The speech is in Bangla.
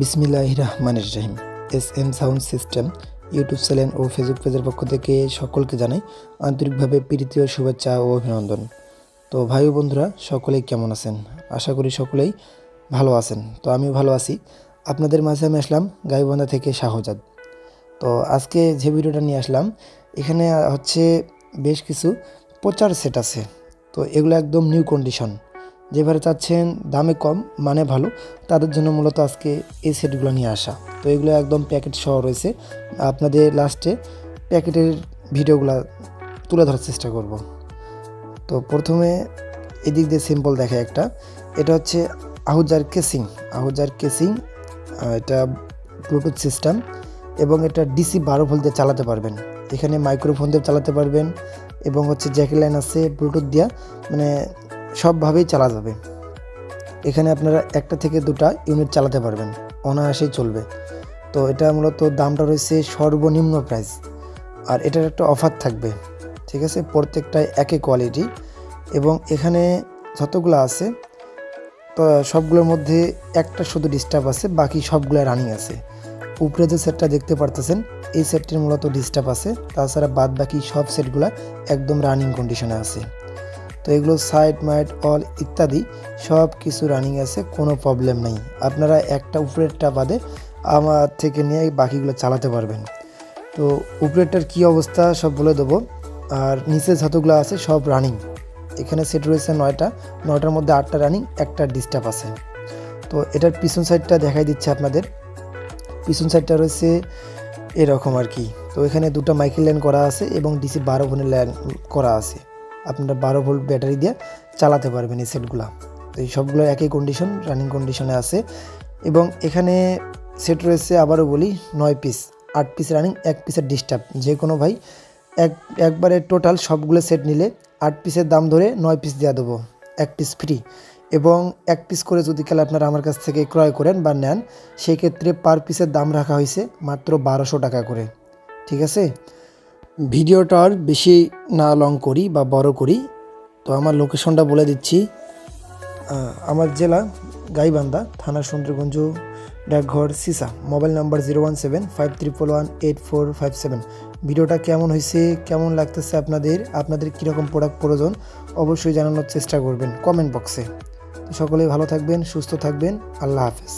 বিসমিল্লাহ রহমান রাহিম S M sound system, YouTube channel ও ফেসবুক পেজের পক্ষ থেকে সকলকে জানাই আন্তরিকভাবে প্রীতি ও শুভেচ্ছা ও অভিনন্দন। তো ভাই বন্ধুরা, সকলেই কেমন আছেন? আশা করি সকলেই ভালো আছেন। তো আমিও ভালো আছি। আপনাদের মাঝে আমি আসলাম গাইবান্ধা থেকে শাহজাদ। তো আজকে যে ভিডিওটা নিয়ে আসলাম, এখানে হচ্ছে বেশ কিছু প্রচার সেট আছে। তো এগুলো একদম নিউ কন্ডিশন যেভাবে চাচ্ছেন, দামে কম মানে ভালো, তাদের জন্য মূলত আজকে এই সেটগুলো নিয়ে আসা। তো এগুলো একদম প্যাকেট সহ রয়েছে। আপনাদের লাস্টে প্যাকেটের ভিডিওগুলো তুলে ধরার চেষ্টা করব। তো প্রথমে এদিক দিয়ে সিম্পল দেখে একটা। এটা হচ্ছে আহুজার কেসিং আহুজার কেসিং এটা ব্লুটুথ সিস্টেম এবং এটা ডিসি বারো ভোল্ট দিয়ে চালাতে পারবেন। এখানে মাইক্রোফোন দিয়ে চালাতে পারবেন এবং হচ্ছে জ্যাকেট লাইন আছে ব্লুটুথ দিয়া। মানে সবভাবেই চালা যাবে। এখানে আপনারা একটা থেকে দুটা ইউনিট চালাতে পারবেন। অনায়াসেই চলবে। তো এটা মূলত দামটা রয়েছে সর্বনিম্ন প্রাইস আর এটার একটা অফার থাকবে। ঠিক আছে? প্রত্যেকটাই একই কোয়ালিটি এবং এখানে যতগুলো আছে, তো সবগুলোর মধ্যে একটা শুধু ডিস্টার্ব আছে, বাকি সবগুলো রানিং আছে। উপরে যে সেটটা দেখতে পারতেছেন, এই সেটটির মূলত ডিস্টার্ব আছে। তাছাড়া বাদ বাকি সব সেটগুলো একদম রানিং কন্ডিশনে আছে। তো এগুলো সাইড, মাইড, অল ইত্যাদি সব কিছু রানিং আছে, কোনো প্রবলেম নেই। আপনারা একটা উপরেরটা বাদে আমার থেকে নিয়ে বাকিগুলো চালাতে পারবেন। তো উপরেরটার কি অবস্থা সব বলে দেবো। আর নিচে যতগুলো আছে সব রানিং এখানে সেট রয়েছে নয়টা, নয়টার মধ্যে আটটা রানিং একটা ডিস্টার্ব আছে। তো এটার পিছন সাইডটা দেখাই দিচ্ছে আপনাদের। পিছন সাইডটা রয়েছে এরকম আর কি। তো এখানে দুটো মাইকেল লাইন করা আছে এবং ডিসি বারো ভোল্টের লাইন করা আছে। আপনারা বারো ভোল্ট ব্যাটারি দিয়ে চালাতে পারবেন এই সেটগুলো। তো এই সবগুলো একই কন্ডিশন রানিং কন্ডিশনে আছে। এবং এখানে সেট রয়েছে, আবারও বলি, নয় পিস আট পিস রানিং এক পিসের ডিস্টার্ব যে কোনো ভাই, এক, একবারে টোটাল সবগুলো সেট নিলে আট পিসের দাম ধরে নয় পিস দেওয়া দেবো, এক পিস ফ্রি এবং এক পিস করে যদি খেলে আপনারা আমার কাছ থেকে ক্রয় করেন বা নেন, সেক্ষেত্রে পার পিসের দাম রাখা হয়েছে মাত্র বারোশো টাকা করে। ঠিক আছে? ভিডিওটা আর বেশি না লং করি বা বড় করি, তো আমার লোকেশনটা বলে দিচ্ছি। আমার জেলা গাইবান্ধা, থানা সুন্দরগঞ্জ, ডাকঘর Sisa, mobile number zero one seven, five triple one, eight four five seven. ভিডিওটা কেমন হয়েছে, কেমন লাগতেছে আপনাদের আপনাদের কীরকম প্রোডাক্ট প্রয়োজন, অবশ্যই জানানোর চেষ্টা করবেন কমেন্ট বক্সে তো সকলেই ভালো থাকবেন, সুস্থ থাকবেন, আল্লাহ হাফেজ।